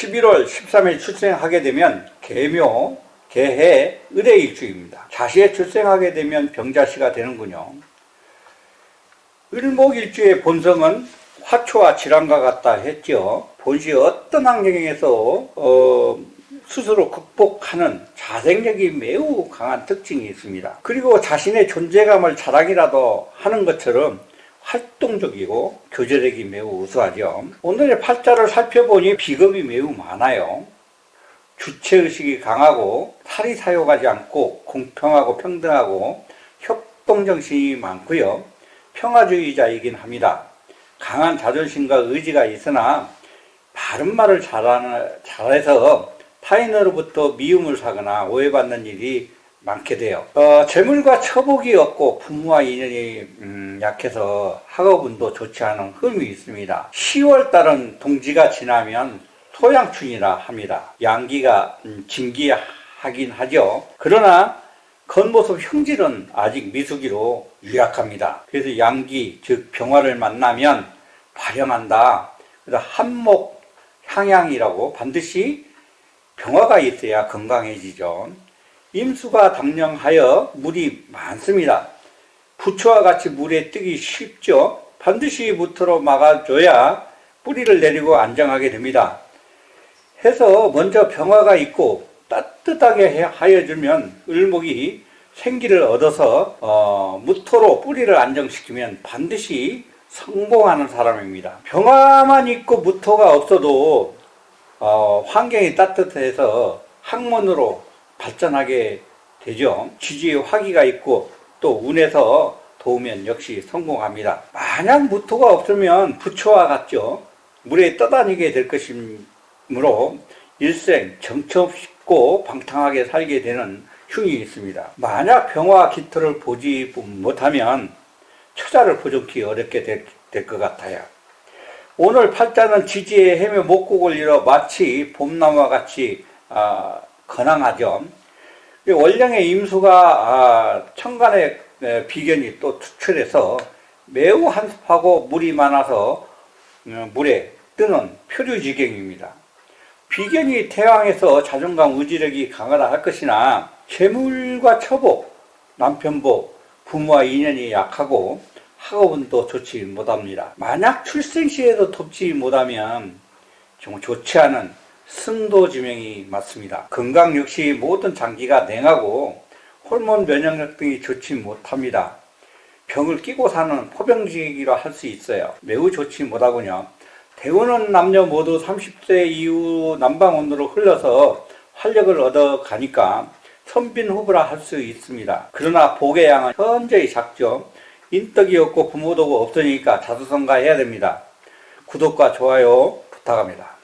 11월 13일 출생하게 되면 개묘, 개해, 을해일주입니다. 자시에 출생하게 되면 병자시가 되는군요. 을목일주의 본성은 화초와 질환과 같다 했죠. 본시 어떤 환경에서 어, 스스로 극복하는 자생력이 매우 강한 특징이 있습니다. 그리고 자신의 존재감을 자랑이라도 하는 것처럼 활동적이고 교제력이 매우 우수하죠. 오늘의 팔자를 살펴보니 비겁이 매우 많아요. 주체의식이 강하고 탈이 사용하지 않고 공평하고 평등하고 협동정신이 많고요. 평화주의자이긴 합니다. 강한 자존심과 의지가 있으나 바른 말을 잘하는, 잘해서 타인으로부터 미움을 사거나 오해받는 일이 많게 돼요. 어, 재물과 처복이 없고 부모와 인연이 음, 약해서 학업운도 좋지 않은 흠이 있습니다. 10월 달은 동지가 지나면 토양춘이라 합니다. 양기가 음, 진기하긴 하죠. 그러나 겉모습 형질은 아직 미숙이로 유약합니다. 그래서 양기, 즉 병화를 만나면 발현한다. 그래서 한목 향양이라고 반드시 병화가 있어야 건강해지죠. 임수가 당령하여 물이 많습니다. 부처와 같이 물에 뜨기 쉽죠. 반드시 무토로 막아줘야 뿌리를 내리고 안정하게 됩니다. 해서 먼저 병화가 있고 따뜻하게 해- 하여주면 을목이 생기를 얻어서 어, 무토로 뿌리를 안정시키면 반드시 성공하는 사람입니다. 병화만 있고 무토가 없어도 어, 환경이 따뜻해서 학문으로 발전하게 되죠. 지지에 화기가 있고 또 운에서 도우면 역시 성공합니다. 만약 무토가 없으면 부처와 같죠. 물에 떠다니게 될 것이므로 일생 정처없고 방탕하게 살게 되는 흉이 있습니다. 만약 병화 기토를 보지 못하면 처자를 보존기 어렵게 될 것 같아요. 오늘 팔자는 지지에 헤매 목곡을 잃어 마치 봄나무와 같이 아, 건강하죠. 이 월령의 임수가 아, 천간의 에, 비견이 또 투출해서 매우 한습하고 물이 많아서 어, 물에 뜨는 표류지경입니다. 비견이 태양에서 자존감 의지력이 강하다 할 것이나 재물과 처복, 남편복, 부모와 인연이 약하고 학업은또 좋지 못합니다. 만약 출생시에도 돕지 못하면 정말 좋지 않은 승도지명이 맞습니다. 건강 역시 모든 장기가 냉하고 호르몬 면역력 등이 좋지 못합니다. 병을 끼고 사는 포병지기로 할수 있어요. 매우 좋지 못하군요. 대우는 남녀 모두 30세 이후 남방온으로 흘러서 활력을 얻어 가니까 선빈 후보라 할 수 있습니다. 그러나 복의 양은 현저히 작죠. 인덕이 없고 부모도가 없으니까 자수성가해야 됩니다. 구독과 좋아요 부탁합니다.